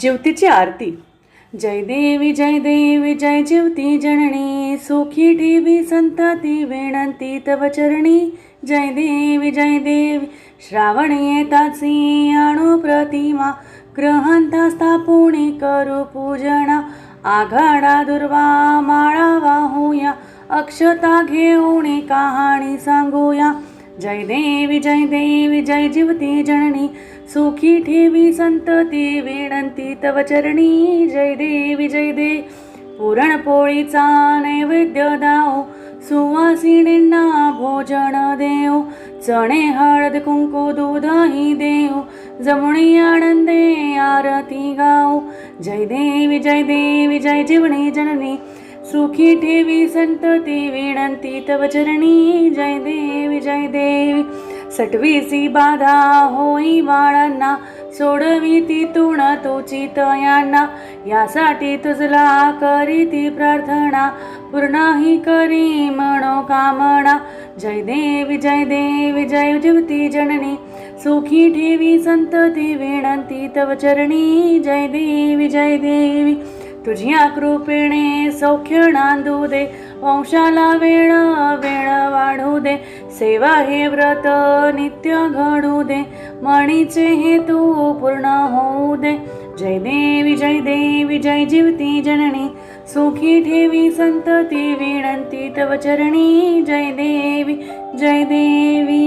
ज्योतीची आरती. जय देवी जय देवी जय ज्योती जननी. सुखी ठेवी संतती विनंती तव चरणी. जय देवी जय देवी श्रावण येताची आणू प्रतिमा. ग्रहंता स्थापुणी करू पूजना. आघाडा दुर्वा माळा वाहूया. अक्षता घेऊन कहाणी सांगूया. जय देवी जय देवी जय जीवती जननी सुखी ठेवी संतती विनंती तव चरणी. जय देवी जय देवी पुरणपोळीचा नैवेद्य दाओ सुवासिनींना भोजन देव चणे हळद कुंकू दूधही देव जमुनी आनंदे आरती गाव जय देवी जय देवी जय जीवनी जननी. सुखी ठेवी संतती विनंती तव चरणी जय देवी जय देवी. सटवीसी बाधा होई बाळांना सोडवी ती तुण तुची तयांना. यासाठी तुझला करी ती प्रार्थना पूर्णही करी मनोकामना. जय देवी जय देवी जय जीवती जननी. सुखी ठेवी संतती विनंती तव चरणी जय देवी जय देवी. तुझ्या कृपेने सौख्य नांदू दे वंशाला वेळ वेळ वाढू दे सेवा हे व्रत नित्य घडू दे मणीचे हेतू पूर्ण होऊ दे. जय देवी जय देवी जय जीवती जननी सुखी ठेवी संतती विनंती तव चरणी जय देवी जय देवी.